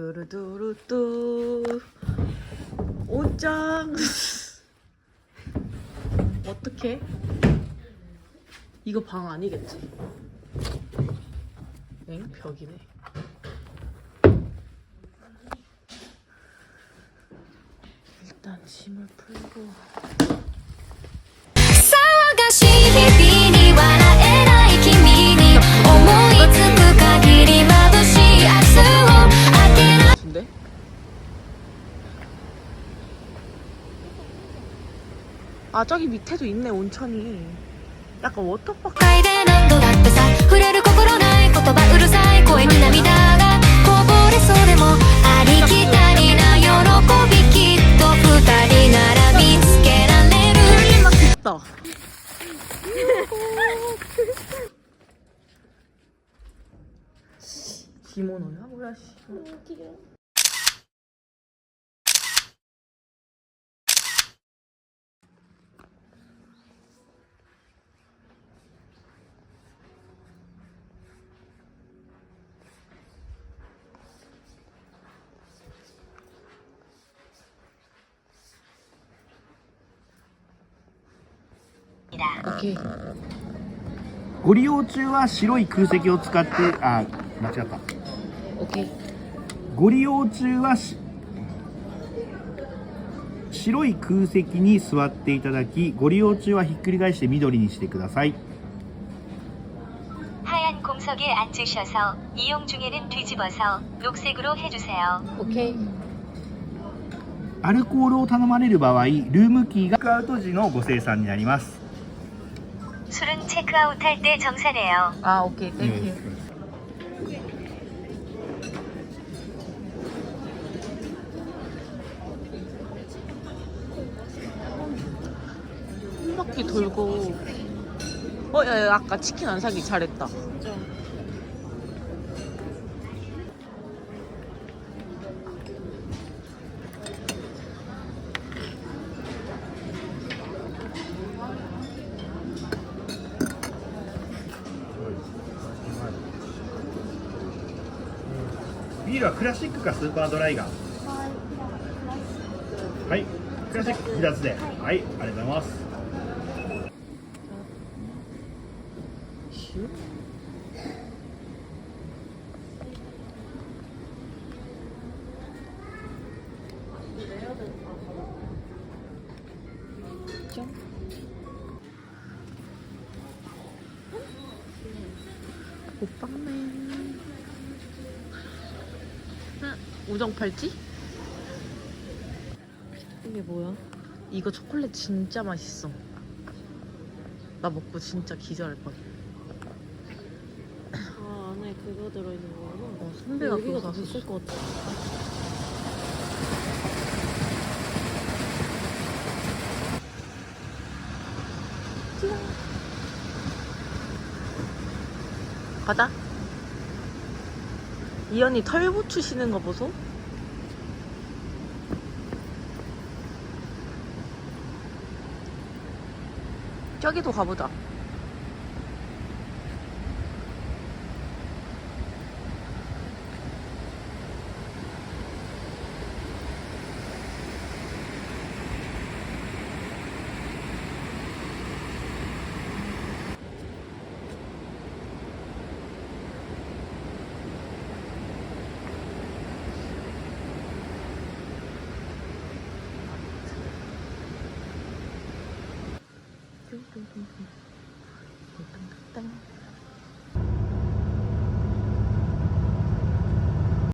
뚜루뚜루뚜 옷장 어떻게? 이거 방 아니겠지? 엥? 벽이네 일단 짐을 풀고 아 저기 밑에도 있네 온천이 약간 워터파크 음, 기모노야? 뭐야 씨. 음, 너무 귀여워. ご利用中は白い空席を使ってあ間違った 오케이 ご利用中はし白い空席に座っていただきご利用中はひっくり返して緑にしてください 하얀 공석에 앉으셔서 이용 중에는 뒤집어서 녹색으로 해주세요. 오케이 アルコールを頼まれる場合ルームキーがチェックアウト時のご生産になります 술은 체크아웃 할 때 정산해요. 아 오케이 땡큐 한 바퀴 돌고 어, 야, 야, 아까 치킨 안 사기 잘했다. 음. ビールはクラシックかスーパードライがはいクラシック二つで、はい、ありがとうございます。我帮你。 우정 팔찌? 이게 뭐야? 이거 초콜릿 진짜 맛있어. 나 먹고 진짜 기절할 뻔. 아 안에 그거 들어있는 거구나. 어, 선배가 그거 더 샀어. 비쌀 것 같아. 가자. 이 언니 털부추 시는 거 보소? 저기도 가보자.